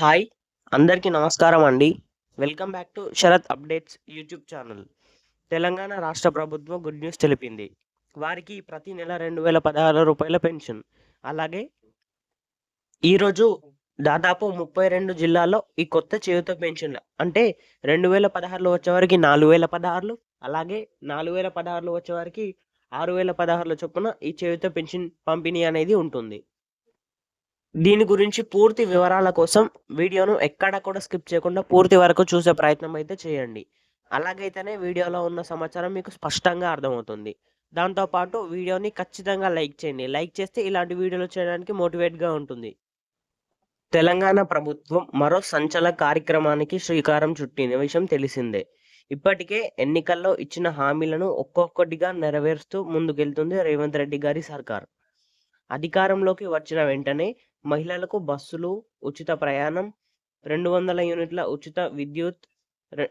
Hi అందరికీ నమస్కారం అండి. Welcome back to Sharath updates YouTube channel. Telangana రాష్ట్ర ప్రభుత్వం గుడ్ న్యూస్ తెలిపింది. వారికి ప్రతి నెల రెండు వేల పదహారు రూపాయల పెన్షన్. అలాగే ఈరోజు దాదాపు ముప్పై రెండు జిల్లాల్లో ఈ కొత్త చేయుత పెన్షన్లు అంటే రెండు వేల పదహారులో వచ్చేవారికి నాలుగు వేల పదహారులు అలాగే నాలుగు వేల పదహారులు వచ్చేవారికి ఆరు వేల పదహారుల చొప్పున ఈ చేయుత పెన్షన్ పంపిణీ అనేది ఉంటుంది. దీని గురించి పూర్తి వివరాల కోసం వీడియోను ఎక్కడ కూడా స్కిప్ చేయకుండా పూర్తి వరకు చూసే ప్రయత్నం అయితే చేయండి. అలాగైతేనే వీడియోలో ఉన్న సమాచారం మీకు స్పష్టంగా అర్థమవుతుంది. దాంతోపాటు వీడియోని ఖచ్చితంగా లైక్ చేయండి. లైక్ చేస్తే ఇలాంటి వీడియోలు చేయడానికి మోటివేట్గా ఉంటుంది. తెలంగాణ ప్రభుత్వం మరో సంచలన కార్యక్రమానికి శ్రీకారం చుట్టిన విషయం తెలిసిందే. ఇప్పటికే ఎన్నికల్లో ఇచ్చిన హామీలను ఒక్కొక్కటిగా నెరవేరుస్తూ ముందుకెళ్తుంది రేవంత్ రెడ్డి గారి సర్కార్. అధికారంలోకి వచ్చిన వెంటనే మహిళలకు బస్సులు ఉచిత ప్రయాణం రెండు వందల యూనిట్ల ఉచిత విద్యుత్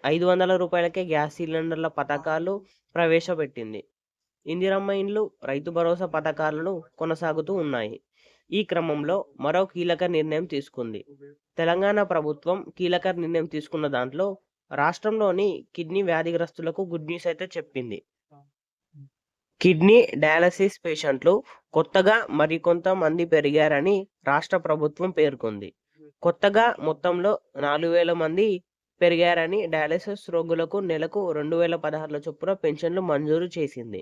ఐదు వందల రూపాయలకే గ్యాస్ సిలిండర్ల పథకాలు ప్రవేశపెట్టింది. ఇందిరమ్మ ఇండ్లు రైతు భరోసా పథకాలను కొనసాగుతూ ఉన్నాయి. ఈ క్రమంలో మరో కీలక నిర్ణయం తీసుకుంది. తెలంగాణ ప్రభుత్వం కీలక నిర్ణయం తీసుకున్న దాంట్లో రాష్ట్రంలోని కిడ్నీ వ్యాధిగ్రస్తులకు గుడ్ న్యూస్ అయితే చెప్పింది. కిడ్నీ డయాలసిస్ పేషెంట్లు కొత్తగా మరికొంతమంది పెరిగారని రాష్ట్ర ప్రభుత్వం పేర్కొంది. కొత్తగా మొత్తంలో నాలుగు వేల మంది పెరిగారని డయాలసిస్ రోగులకు నెలకు రెండు వేల పదహారుల చొప్పున పెన్షన్లు మంజూరు చేసింది.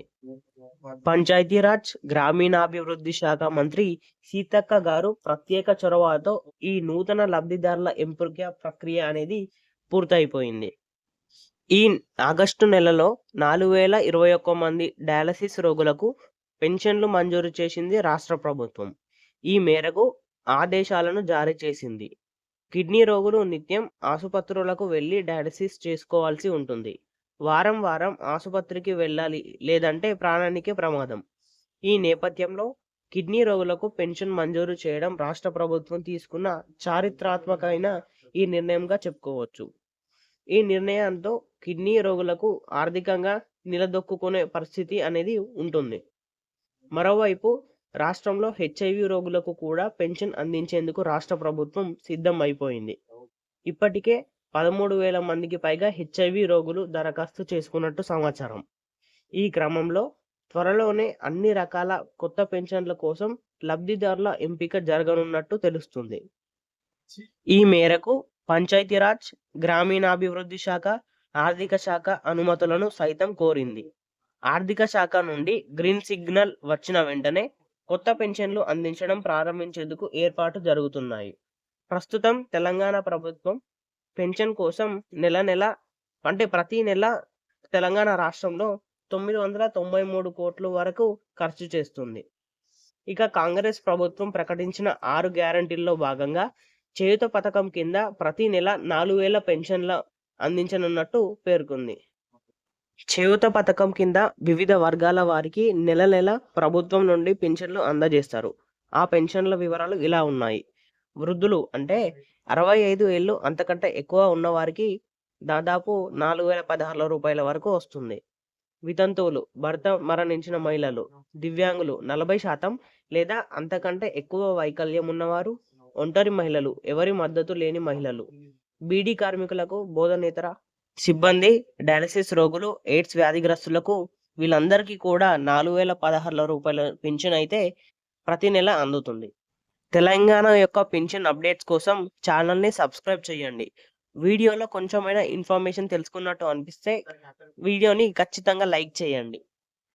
పంచాయతీరాజ్ గ్రామీణాభివృద్ధి శాఖ మంత్రి సీతక్క గారు ప్రత్యేక చొరవతో ఈ నూతన లబ్ధిదారుల ఎంపిక ప్రక్రియ అనేది పూర్తయిపోయింది. ఈ ఆగస్టు నెలలో నాలుగు వేల ఇరవై ఒక్క మంది డయాలసిస్ రోగులకు పెన్షన్లు మంజూరు చేసింది రాష్ట్ర ప్రభుత్వం. ఈ మేరకు ఆదేశాలను జారీ చేసింది. కిడ్నీ రోగులు నిత్యం ఆసుపత్రులకు వెళ్ళి డయాలసిస్ చేసుకోవాల్సి ఉంటుంది. వారం వారం ఆసుపత్రికి వెళ్ళాలి లేదంటే ప్రాణానికి ప్రమాదం. ఈ నేపథ్యంలో కిడ్నీ రోగులకు పెన్షన్ మంజూరు చేయడం రాష్ట్ర ప్రభుత్వం తీసుకున్న చారిత్రాత్మకమైన ఈ నిర్ణయంగా చెప్పుకోవచ్చు. ఈ నిర్ణయంతో కిడ్నీ రోగులకు ఆర్థికంగా నిలదొక్కునే పరిస్థితి అనేది ఉంటుంది. మరోవైపు రాష్ట్రంలో హెచ్ఐవి రోగులకు కూడా పెన్షన్ అందించేందుకు రాష్ట్ర ప్రభుత్వం సిద్ధం అయిపోయింది ఇప్పటికే పదమూడు వేల మందికి పైగా హెచ్ఐవి రోగులు దరఖాస్తు చేసుకున్నట్టు సమాచారం. ఈ క్రమంలో త్వరలోనే అన్ని రకాల కొత్త పెన్షన్ల కోసం లబ్ధిదారుల ఎంపిక జరగనున్నట్టు తెలుస్తుంది. ఈ మేరకు పంచాయతీరాజ్ గ్రామీణాభివృద్ధి శాఖ ఆర్థిక శాఖ అనుమతులను సైతం కోరింది. ఆర్థిక శాఖ నుండి గ్రీన్ సిగ్నల్ వచ్చిన వెంటనే కొత్త పెన్షన్లు అందించడం ప్రారంభించేందుకు ఏర్పాటు జరుగుతున్నాయి. ప్రస్తుతం తెలంగాణ ప్రభుత్వం పెన్షన్ కోసం నెల నెల అంటే ప్రతి నెల తెలంగాణ రాష్ట్రంలో తొమ్మిది వందల తొంభై మూడు కోట్ల వరకు ఖర్చు చేస్తుంది. ఇక కాంగ్రెస్ ప్రభుత్వం ప్రకటించిన ఆరు గ్యారంటీల్లో భాగంగా చేయుత పథకం కింద ప్రతి నెల నాలుగు వేల పెన్షన్ల అందించనున్నట్టు పేర్కొంది. చేయుత పథకం కింద వివిధ వర్గాల వారికి నెల నెల ప్రభుత్వం నుండి పెన్షన్లు అందజేస్తారు. ఆ పెన్షన్ల వివరాలు ఇలా ఉన్నాయి. వృద్ధులు అంటే అరవై ఐదు ఏళ్ళు అంతకంటే ఎక్కువ ఉన్నవారికి దాదాపు నాలుగు వేల పదహారు రూపాయల వరకు వస్తుంది. వితంతువులు భర్త మరణించిన మహిళలు దివ్యాంగులు నలభై శాతం లేదా అంతకంటే ఎక్కువ వైకల్యం ఉన్నవారు ఒంటరి మహిళలు ఎవరి మద్దతు లేని మహిళలు. బీడీ కార్మికులకు బోధనేతర సిబ్బంది డయాలసిస్ రోగులు ఎయిడ్స్ వ్యాధిగ్రస్తులకు వీళ్ళందరికీ కూడా నాలుగు వేల పదహారుల రూపాయల పింఛన్ అయితే ప్రతి నెల అందుతుంది. తెలంగాణ యొక్క పింఛన్ అప్డేట్స్ కోసం ఛానల్ని సబ్స్క్రైబ్ చేయండి. వీడియోలో కొంచెమైనా ఇన్ఫర్మేషన్ తెలుసుకున్నట్టు అనిపిస్తే వీడియోని ఖచ్చితంగా లైక్ చేయండి.